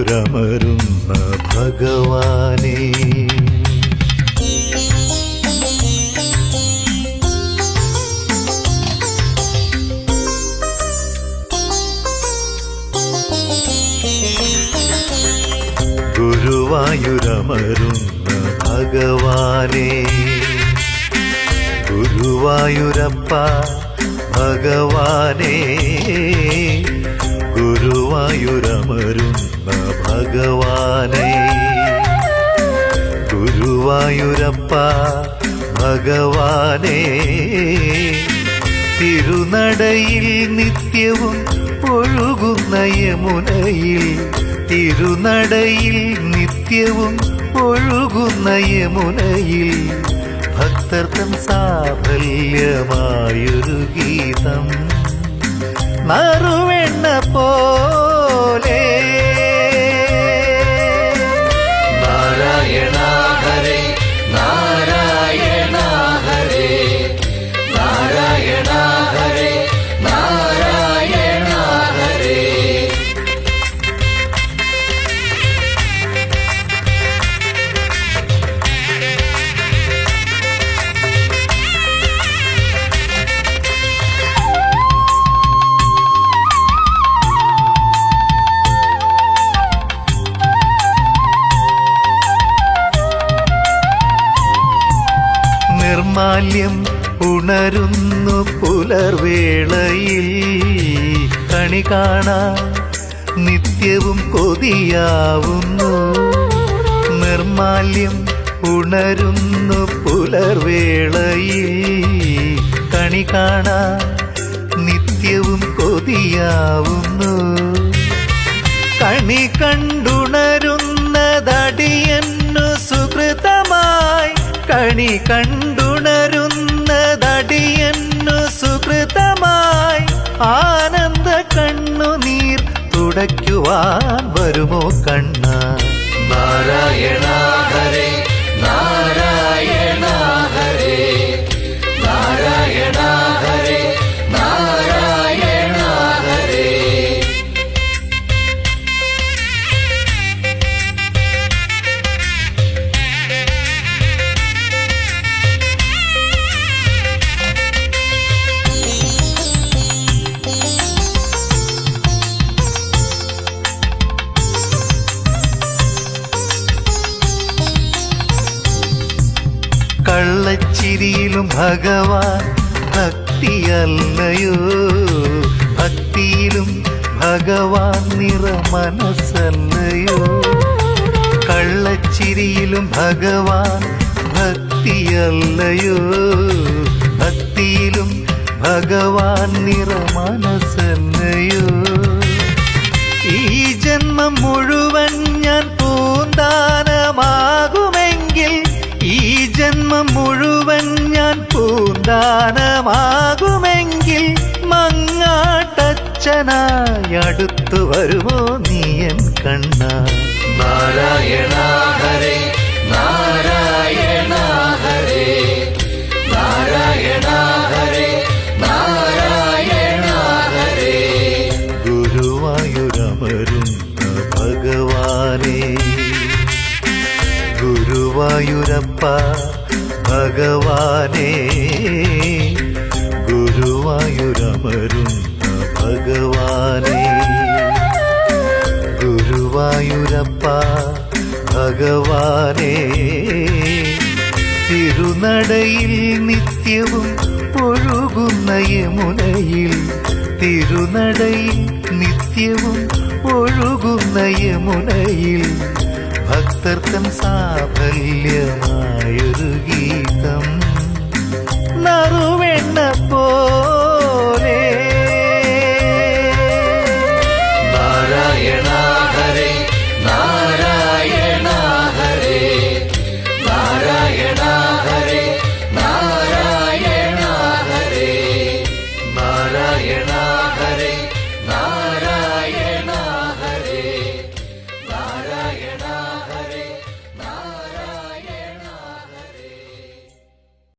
ഗുരുവായൂരമരുന്ന ഭഗവാനേ. ഗുരുവായൂരമരുന്ന ഭഗവാനേ. ഗുരുവായൂരപ്പ ഭഗവാനേ. ഗുരുവായൂരമരുന്ന ഭഗവാനെ. ഗുരുവായൂരപ്പ ഭഗവാനെ തിരുനടയിൽ നിത്യവും ഒഴുകുന്ന യമുനയിൽ തിരുനടയിൽ നിത്യവും ഒഴുകുന്ന യമുനയിൽ ഭക്തർത്തം സാഫല്യമായൊരു ഗീതം. നറുവെണ്ണ പോലെ നിർമാല്യം ഉണരുന്നു പുലർവേളയിൽ. കണി കാണാൻ നിത്യവും കൊതിയാവുന്നു. നിർമാല്യം ഉണരുന്നു പുലർവേളയിൽ. കണി കാണാൻ നിത്യവും കൊതിയാവുന്നു. കണി കണ്ടുണരുന്നതടിയെന്നു സുഹൃതമായി കണി കണ്ടുണരുന്നതടിയന്നു കണ്ണുനീർ തുടയ്ക്കുവാൻ വരുമോ കണ്ണ? കള്ളച്ചിരിയിലും ഭഗവാൻ ഭക്തിയല്ലയോ? ഭക്തിയിലും ഭഗവാൻ നിറ മനസ്സല്ലയോ കള്ളച്ചിരിയിലും ഭഗവാൻ ഭക്തിയല്ലയോ? ഭക്തിയിലും ഭഗവാൻ നിറ മനസ്സല്ലയോ ഈ ജന്മം മുഴുവൻ പൂന്താനമാകുമെങ്കിൽ മങ്ങാട്ടച്ഛനായി അടുത്തു വരുമോ നീയൻ കണ്ണ? നാരായണ ഹരേ നാരായണ ഹരേ നാരായണ ഹരേ നാരായണ ഹരേ ഗുരുവായൂരമരുന്ന ഭഗവാനേ ഗുരുവായൂരപ്പ ഭഗവാനേ ഗുരുവായൂരമരുന്ന ഭഗവാനെ. ഗുരുവായൂരപ്പ ഭഗവാനെ തിരുനടയിൽ നിത്യവും ഒഴുകുന്ന യമുനയിൽ തിരുനടയിൽ നിത്യവും ഒഴുകുന്ന യമുനയിൽ ഭക്തർക്കൻ സാഫല്യമായൊരു ഗീതം.